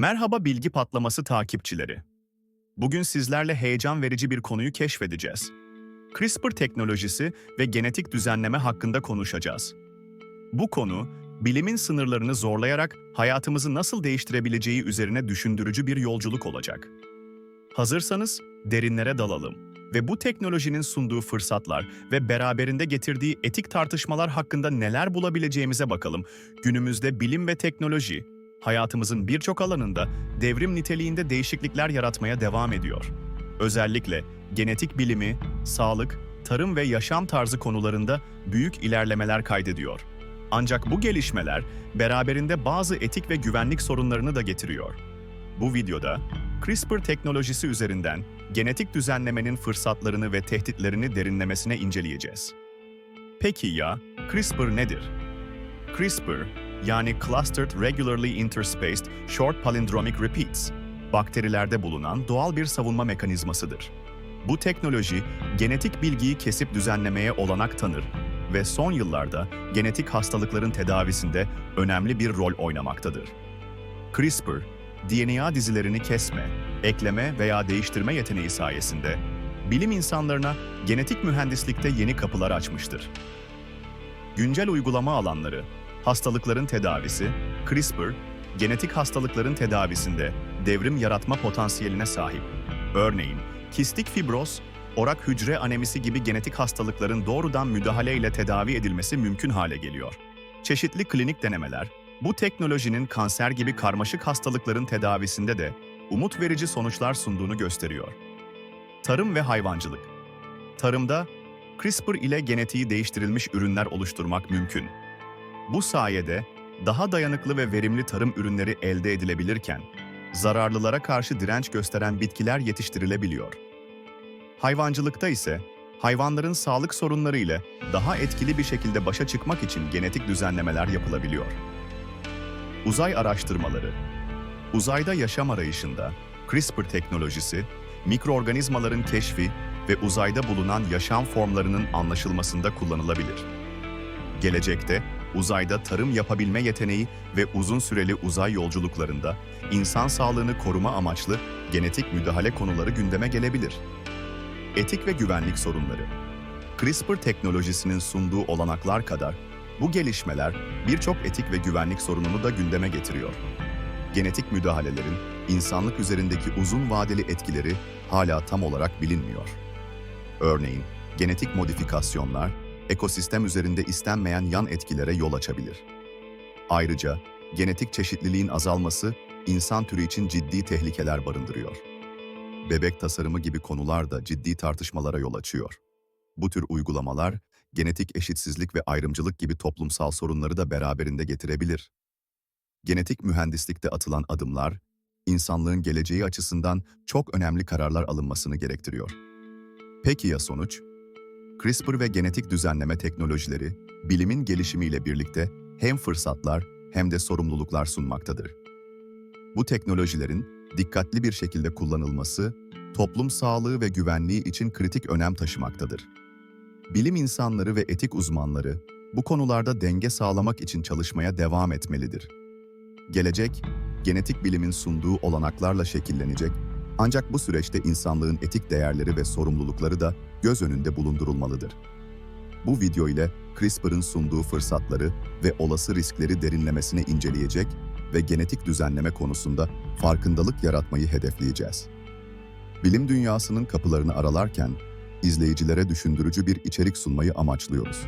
Merhaba bilgi patlaması takipçileri. Bugün sizlerle heyecan verici bir konuyu keşfedeceğiz. CRISPR teknolojisi ve genetik düzenleme hakkında konuşacağız. Bu konu, bilimin sınırlarını zorlayarak hayatımızı nasıl değiştirebileceği üzerine düşündürücü bir yolculuk olacak. Hazırsanız derinlere dalalım ve bu teknolojinin sunduğu fırsatlar ve beraberinde getirdiği etik tartışmalar hakkında neler bulabileceğimize bakalım. Günümüzde bilim ve teknoloji, hayatımızın birçok alanında devrim niteliğinde değişiklikler yaratmaya devam ediyor. Özellikle genetik bilimi, sağlık, tarım ve yaşam tarzı konularında büyük ilerlemeler kaydediyor. Ancak bu gelişmeler beraberinde bazı etik ve güvenlik sorunlarını da getiriyor. Bu videoda CRISPR teknolojisi üzerinden genetik düzenlemenin fırsatlarını ve tehditlerini derinlemesine inceleyeceğiz. Peki ya CRISPR nedir? CRISPR yani Clustered Regularly Interspaced Short Palindromic Repeats, bakterilerde bulunan doğal bir savunma mekanizmasıdır. Bu teknoloji genetik bilgiyi kesip düzenlemeye olanak tanır ve son yıllarda genetik hastalıkların tedavisinde önemli bir rol oynamaktadır. CRISPR, DNA dizilerini kesme, ekleme veya değiştirme yeteneği sayesinde bilim insanlarına genetik mühendislikte yeni kapılar açmıştır. Güncel uygulama alanları, hastalıkların tedavisi, CRISPR, genetik hastalıkların tedavisinde devrim yaratma potansiyeline sahip. Örneğin, kistik fibroz, orak hücre anemisi gibi genetik hastalıkların doğrudan müdahale ile tedavi edilmesi mümkün hale geliyor. Çeşitli klinik denemeler, bu teknolojinin kanser gibi karmaşık hastalıkların tedavisinde de umut verici sonuçlar sunduğunu gösteriyor. Tarım ve hayvancılık. Tarımda CRISPR ile genetiği değiştirilmiş ürünler oluşturmak mümkün. Bu sayede daha dayanıklı ve verimli tarım ürünleri elde edilebilirken, zararlılara karşı direnç gösteren bitkiler yetiştirilebiliyor. Hayvancılıkta ise hayvanların sağlık sorunları ile daha etkili bir şekilde başa çıkmak için genetik düzenlemeler yapılabiliyor. Uzay araştırmaları Uzayda yaşam arayışında CRISPR teknolojisi, mikroorganizmaların keşfi ve uzayda bulunan yaşam formlarının anlaşılmasında kullanılabilir. Gelecekte uzayda tarım yapabilme yeteneği ve uzun süreli uzay yolculuklarında insan sağlığını koruma amaçlı genetik müdahale konuları gündeme gelebilir. Etik ve güvenlik sorunları. CRISPR teknolojisinin sunduğu olanaklar kadar bu gelişmeler birçok etik ve güvenlik sorununu da gündeme getiriyor. Genetik müdahalelerin insanlık üzerindeki uzun vadeli etkileri hala tam olarak bilinmiyor. Örneğin, genetik modifikasyonlar ekosistem üzerinde istenmeyen yan etkilere yol açabilir. Ayrıca genetik çeşitliliğin azalması insan türü için ciddi tehlikeler barındırıyor. Bebek tasarımı gibi konular da ciddi tartışmalara yol açıyor. Bu tür uygulamalar genetik eşitsizlik ve ayrımcılık gibi toplumsal sorunları da beraberinde getirebilir. Genetik mühendislikte atılan adımlar, insanlığın geleceği açısından çok önemli kararlar alınmasını gerektiriyor. Peki ya sonuç? CRISPR ve genetik düzenleme teknolojileri, bilimin gelişimiyle birlikte hem fırsatlar hem de sorumluluklar sunmaktadır. Bu teknolojilerin dikkatli bir şekilde kullanılması, toplum sağlığı ve güvenliği için kritik önem taşımaktadır. Bilim insanları ve etik uzmanları bu konularda denge sağlamak için çalışmaya devam etmelidir. Gelecek, genetik bilimin sunduğu olanaklarla şekillenecek ancak bu süreçte insanlığın etik değerleri ve sorumlulukları da göz önünde bulundurulmalıdır. Bu video ile CRISPR'ın sunduğu fırsatları ve olası riskleri derinlemesine inceleyecek ve genetik düzenleme konusunda farkındalık yaratmayı hedefleyeceğiz. Bilim dünyasının kapılarını aralarken izleyicilere düşündürücü bir içerik sunmayı amaçlıyoruz.